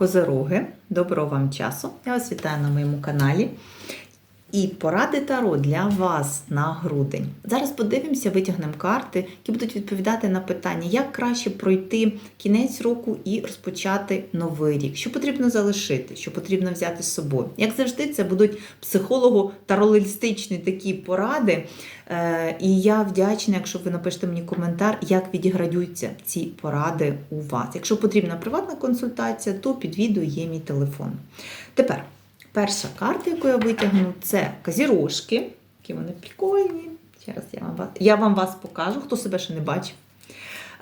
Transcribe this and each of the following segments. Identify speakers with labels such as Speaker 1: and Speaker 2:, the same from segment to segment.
Speaker 1: Козороги, доброго вам часу! Я вас вітаю на моєму каналі. І поради Таро для вас на грудень. Зараз подивимося, витягнемо карти, які будуть відповідати на питання, як краще пройти кінець року і розпочати новий рік. Що потрібно залишити, що потрібно взяти з собою. Як завжди, це будуть психолого-таролистичні такі поради. Е, І я вдячна, якщо ви напишете мені коментар, як відіграються ці поради у вас. Якщо потрібна приватна консультація, то під відео є мій телефон. Тепер. Перша карта, яку я витягну, це казірожки. Які вони прикольні. Зараз я вам, я вам вас покажу, хто себе ще не бачив.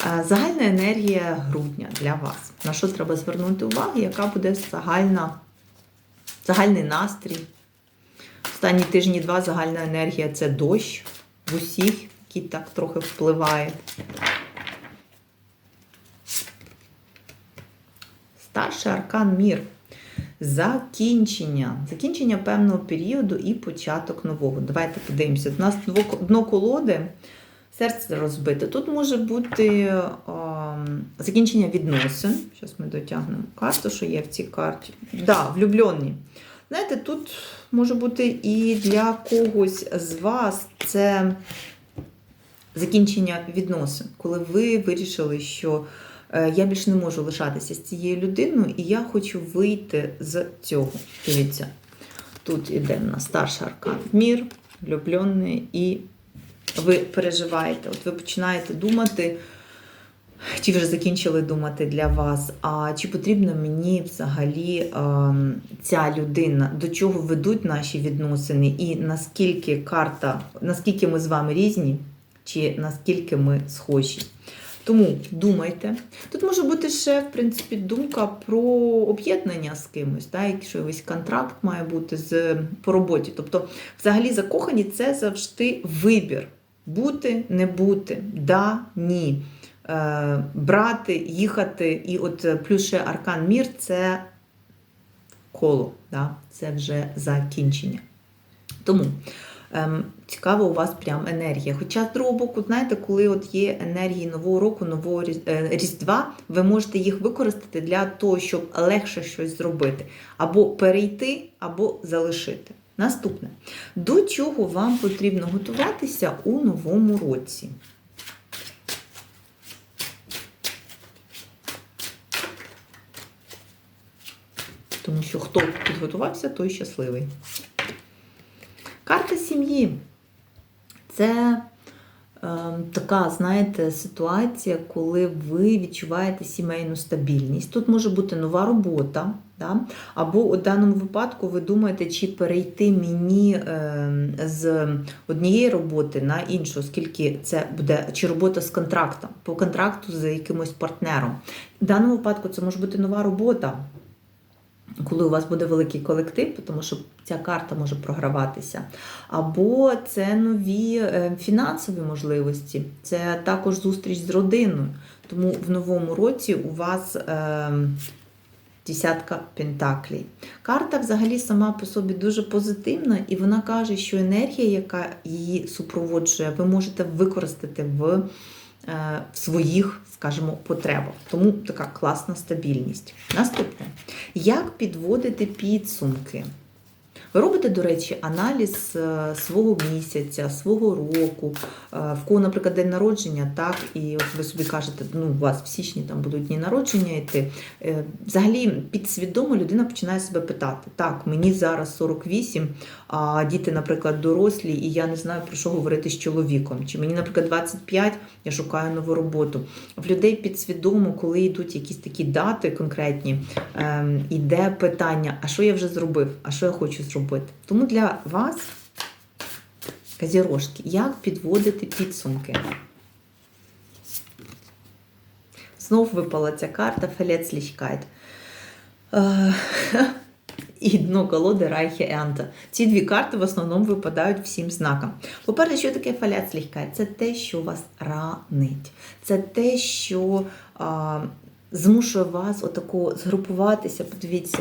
Speaker 1: Е, Загальна енергія грудня для вас. На що треба звернути увагу, яка буде загальна, загальний настрій. Останні тижні два загальна енергія це дощ в усіх, який так трохи впливає. Старший аркан мір закінчення. Закінчення певного періоду і початок нового. Давайте подивимося. У нас дно колоди, серце розбите. Тут може бути о, закінчення відносин. Зараз ми дотягнемо карту, що є в цій карті. Да, влюблені. Знаєте, тут може бути і для когось з вас це закінчення відносин, коли ви вирішили, що я більше не можу лишатися з цією людиною, і я хочу вийти з цього. Дивіться, тут іде на старший аркан мір, влюблений, і ви переживаєте. От ви починаєте думати, чи вже закінчили думати для вас, а чи потрібна мені взагалі ця людина, до чого ведуть наші відносини, і наскільки карта, наскільки ми з вами різні, чи наскільки ми схожі. Тому думайте. Тут може бути ще, в принципі, думка про об'єднання з кимось, так? якщо весь контракт має бути з, по роботі. Тобто, взагалі, закохані це завжди вибір. Бути, не бути, да, ні. Е, брати, їхати. І от плюс ще аркан мір це коло, да? це вже закінчення. Тому. Ем, цікава у вас прям енергія. Хоча з другого боку, знаєте, коли от є енергії нового року, нового Різдва, ви можете їх використати для того, щоб легше щось зробити. Або перейти, або залишити. Наступне. До чого вам потрібно готуватися у новому році? Тому що хто підготувався, той щасливий. Карта сім'ї це е, така, знаєте, ситуація, коли ви відчуваєте сімейну стабільність. Тут може бути нова робота, да? або у даному випадку ви думаєте, чи перейти мені е, з однієї роботи на іншу, оскільки це буде чи робота з контрактом, по контракту з якимось партнером. В даному випадку це може бути нова робота коли у вас буде великий колектив, тому що ця карта може програватися. Або це нові е, фінансові можливості, це також зустріч з родиною. Тому в новому році у вас е, десятка пентаклей. Карта взагалі сама по собі дуже позитивна, і вона каже, що енергія, яка її супроводжує, ви можете використати в. Е, в своїх, скажімо, потребах. Тому така класна стабільність. Наступне. Як підводити підсумки? Ви робите, до речі, аналіз е, свого місяця, свого року, е, в кого, наприклад, день народження, так, і от ви собі кажете, ну, у вас в січні там будуть дні народження йти. Е, взагалі, підсвідомо людина починає себе питати: так, мені зараз 48, а діти, наприклад, дорослі, і я не знаю, про що говорити з чоловіком. Чи мені, наприклад, 25, я шукаю нову роботу. В людей підсвідомо, коли йдуть якісь такі дати конкретні, ем, іде питання: а що я вже зробив, а що я хочу зробити? Робити. Тому для вас, казірожки, як підводити підсумки? Знов випала ця карта Фелецліхкайт. І дно колоди Райхе Ента. Ці дві карти в основному випадають всім знакам. По-перше, що таке фаляцліхкайт? Це те, що вас ранить. Це те, що а, змушує вас отако згрупуватися. Подивіться,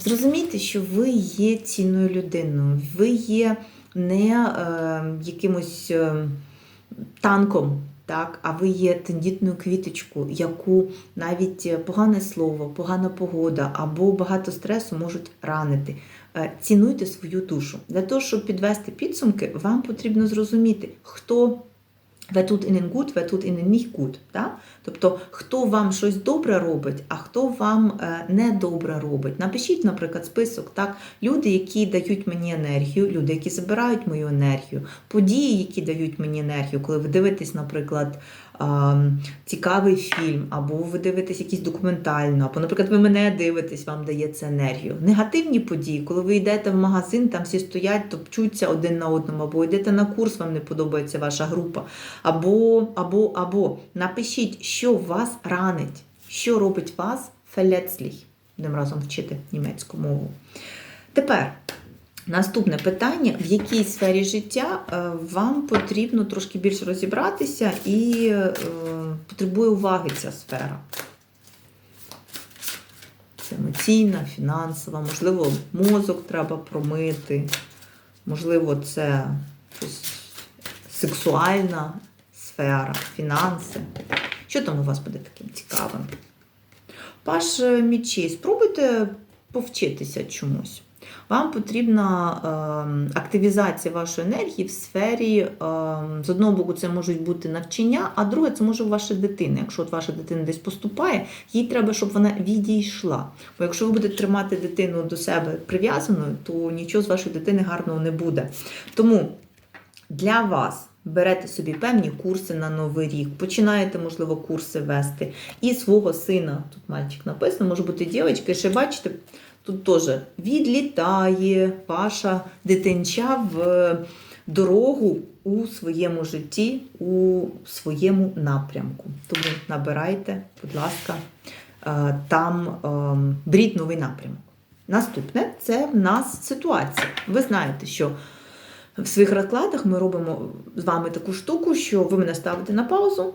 Speaker 1: зрозумійте, що ви є цінною людиною, ви є не ем, якимось ем, танком, так, а ви є тендітною квіточкою, яку навіть е, погане слово, погана погода або багато стресу можуть ранити. Е, Цінуйте свою душу. Для того, щоб підвести підсумки, вам потрібно зрозуміти, хто wer tut ihnen gut, wer tut ihnen nicht gut. Да? Тобто, хто вам щось добре робить, а хто вам е, недобре робить. Напишіть, наприклад, список, так? люди, які дають мені енергію, люди, які забирають мою енергію, події, які дають мені енергію, коли ви дивитесь, наприклад, цікавий фільм, або ви дивитесь якийсь документально, або, наприклад, ви мене дивитесь, вам дає це енергію. Негативні події, коли ви йдете в магазин, там всі стоять, топчуться один на одному, або йдете на курс, вам не подобається ваша група. Або, або, або напишіть, що вас ранить, що робить вас verletzlich. Будемо разом вчити німецьку мову. Тепер наступне питання: в якій сфері життя е, вам потрібно трошки більше розібратися і е, потребує уваги ця сфера? Це емоційна, фінансова, можливо, мозок треба промити, можливо, це сексуальна сфера, фінанси. Що там у вас буде таким цікавим? Паш мічей, спробуйте повчитися чомусь. Вам потрібна е, активізація вашої енергії в сфері, е, з одного боку, це можуть бути навчання, а друге, це може ваша дитина. Якщо от ваша дитина десь поступає, їй треба, щоб вона відійшла. Бо якщо ви будете тримати дитину до себе прив'язаною, то нічого з вашої дитини гарного не буде. Тому для вас берете собі певні курси на новий рік, починаєте, можливо, курси вести. І свого сина, тут мальчик написано, може бути дівчинка, ще бачите, тут теж відлітає ваша дитинча в дорогу у своєму житті, у своєму напрямку. Тому набирайте, будь ласка, е, там е, беріть новий напрямок. Наступне це в нас ситуація. Ви знаєте, що в своїх розкладах ми робимо з вами таку штуку, що ви мене ставите на паузу,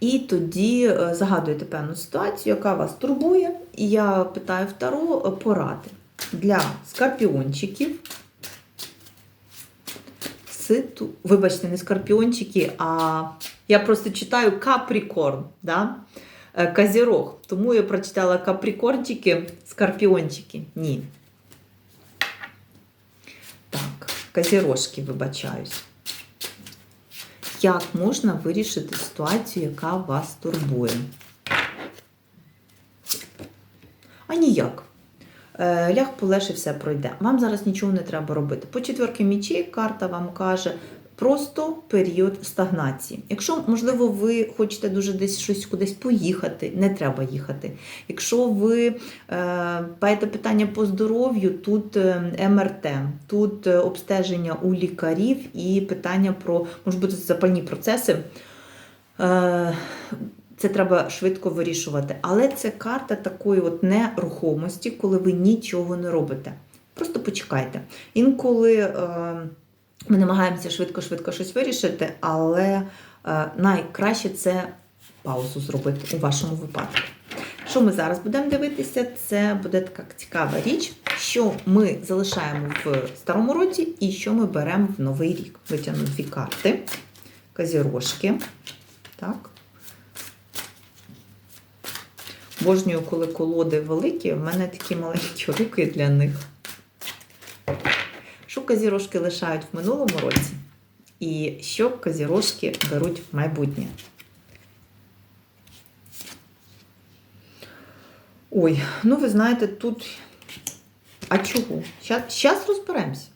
Speaker 1: і тоді е, загадуєте певну ситуацію, яка вас турбує. І я питаю втору е, поради для скорпіончиків. Ситу... Вибачте, не скорпіончики, а я просто читаю каприкорн. Да? Е, Козірог. Тому я прочитала каприкорнчики, скорпіончики. Ні. Так, козірожки, вибачаюсь. Як можна вирішити ситуацію, яка вас турбує? А ніяк. Е, Ляг полеж і все пройде. Вам зараз нічого не треба робити. По четверки мічі карта вам каже просто період стагнації. Якщо, можливо, ви хочете дуже десь щось кудись поїхати, не треба їхати. Якщо ви е, маєте питання по здоров'ю, тут е, МРТ, тут е, обстеження у лікарів і питання про, може бути, запальні процеси. Е, це треба швидко вирішувати. Але це карта такої от нерухомості, коли ви нічого не робите. Просто почекайте. Інколи е, ми намагаємося швидко-швидко щось вирішити, але е, найкраще це паузу зробити у вашому випадку. Що ми зараз будемо дивитися? Це буде така цікава річ, що ми залишаємо в старому році і що ми беремо в новий рік. Витягну дві карти, казірожки. Так. Божнюю, коли колоди великі, в мене такі маленькі руки для них. Що казірожки лишають в минулому році, і що казірожки беруть в майбутнє. Ой, ну ви знаєте, тут. А чого? Зараз розберемося.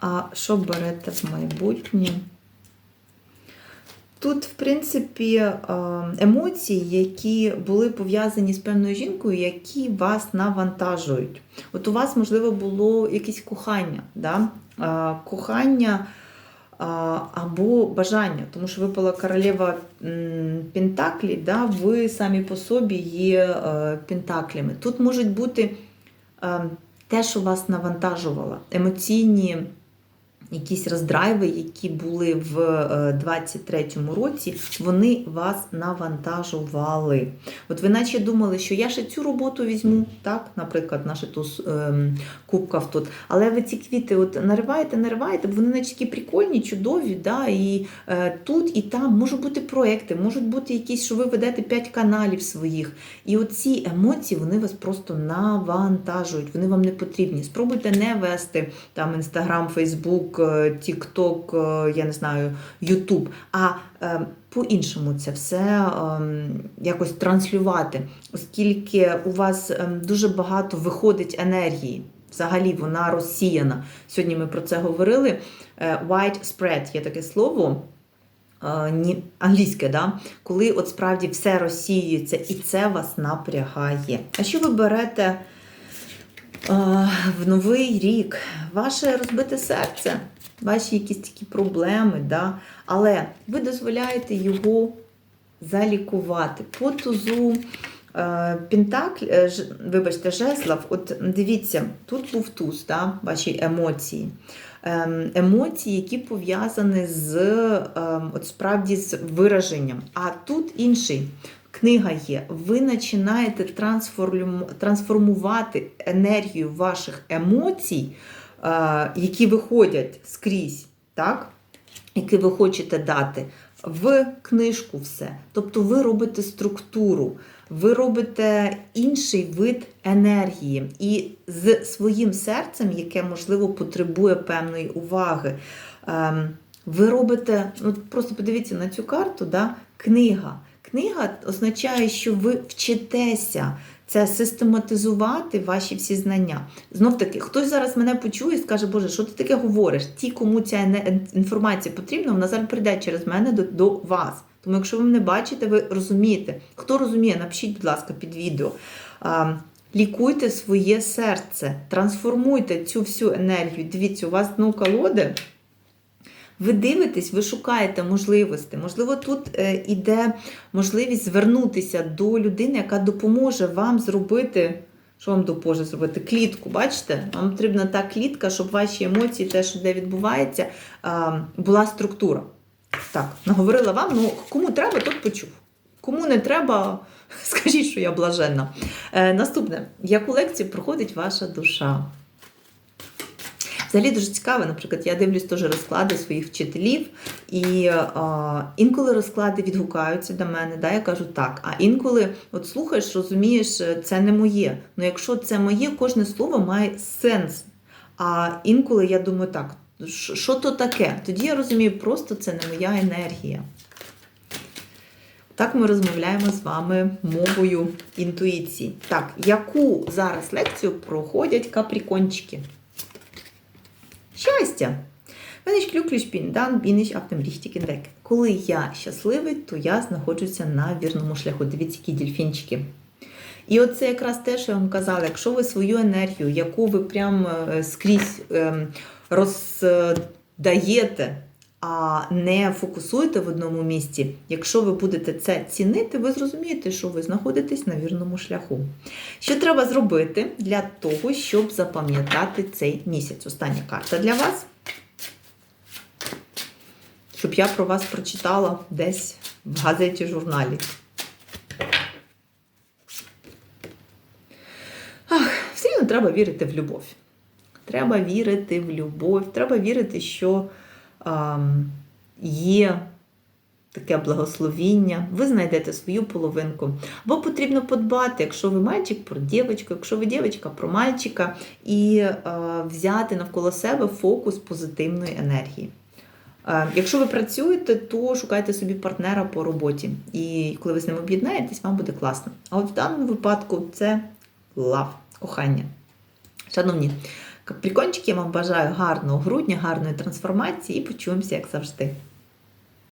Speaker 1: А що берете в майбутнє? Тут, в принципі, е, емоції, які були пов'язані з певною жінкою, які вас навантажують. От у вас, можливо, було якесь кохання, да? Е, кохання е, або бажання, тому що випала королева Пентаклі, да? ви самі по собі є Пентаклями. Тут можуть бути те, що вас навантажувало, емоційні якісь роздрайви, які були в 23-му році, вони вас навантажували. От ви наче думали, що я ще цю роботу візьму, так, наприклад, наше туз ем, кубкав тут. Але ви ці квіти от нариваєте, нариваєте, бо вони наче такі прикольні, чудові. Да, І е, тут і там можуть бути проекти, можуть бути якісь, що ви ведете 5 каналів своїх. І оці емоції вони вас просто навантажують, вони вам не потрібні. Спробуйте не вести там Інстаграм, Фейсбук, Тікток, я не знаю, Ютуб. а е, по-іншому це все ем, якось транслювати, оскільки у вас ем, дуже багато виходить енергії. Взагалі вона розсіяна. Сьогодні ми про це говорили. Е, White spread є таке слово. е, Англійське, да? коли от справді все розсіюється і це вас напрягає. А що ви берете е, в новий рік? Ваше розбите серце, ваші якісь такі проблеми, да? але ви дозволяєте його залікувати. По тузу е, Пентакль, е, вибачте, жезлов, от дивіться, тут був туз, да? ваші емоції. Ем, Емоції, які пов'язані з ем, от справді з вираженням. А тут інший. Книга є. Ви починаєте трансформувати енергію ваших емоцій, е, які виходять скрізь, так? які ви хочете дати, в книжку все. Тобто ви робите структуру, ви робите інший вид енергії і з своїм серцем, яке, можливо, потребує певної уваги. ем, Ви робите, ну просто подивіться на цю карту, да? книга. Книга означає, що ви вчитеся це систематизувати ваші всі знання. Знов таки, хтось зараз мене почує і скаже, Боже, що ти таке говориш? Ті, кому ця інформація потрібна, вона зараз прийде через мене до, до вас. Тому, якщо ви мене бачите, ви розумієте. Хто розуміє, напишіть, будь ласка, під відео. А, лікуйте своє серце, трансформуйте цю всю енергію. Дивіться, у вас дно колоди. Ви дивитесь, ви шукаєте можливості. Можливо, тут е, іде можливість звернутися до людини, яка допоможе вам зробити. Що вам допоможе зробити? Клітку, бачите? Вам потрібна та клітка, щоб ваші емоції, те, що де відбувається, була структура. Так, наговорила вам, ну кому треба, тот почув. Кому не треба, скажіть, що я блаженна. Е, наступне, яку лекцію проходить ваша душа? Взагалі дуже цікаво, наприклад, я дивлюсь теж розклади своїх вчителів, і а, інколи розклади відгукаються до мене, да, я кажу так. А інколи от слухаєш, розумієш, е, це не моє. Ну якщо це моє, кожне слово має сенс. А інколи я думаю, так, що то таке? Тоді я розумію, просто це не моя енергія. Так ми розмовляємо з вами мовою інтуїції. Так, яку зараз лекцію проходять каприкончики? Щастя! Wenn ich glücklich bin, dann bin ich auf dem richtigen Weg. Коли я щасливий, то я знаходжуся на вірному шляху. Дивіться, які дельфінчики. І оце якраз те, що я вам казала, якщо ви свою енергію, яку ви прям е, скрізь ем, роздаєте, а не фокусуєте в одному місці, якщо ви будете це цінити, ви зрозумієте, що ви знаходитесь на вірному шляху. Що треба зробити для того, щоб запам'ятати цей місяць? Остання карта для вас. Щоб я про вас прочитала десь в газеті, журналі. Ах, все рівно треба вірити в любов. Треба вірити в любов, треба вірити, що є таке благословіння, ви знайдете свою половинку. Або потрібно подбати, якщо ви мальчик про дівчинку, якщо ви дівчинка про мальчика, і е, взяти навколо себе фокус позитивної енергії. Е, Якщо ви працюєте, то шукайте собі партнера по роботі. І коли ви з ним об'єднаєтесь, вам буде класно. А от в даному випадку це лав, кохання. Шановні каприкончики, вам бажаю гарного грудня, гарної трансформації і почуємося, як завжди.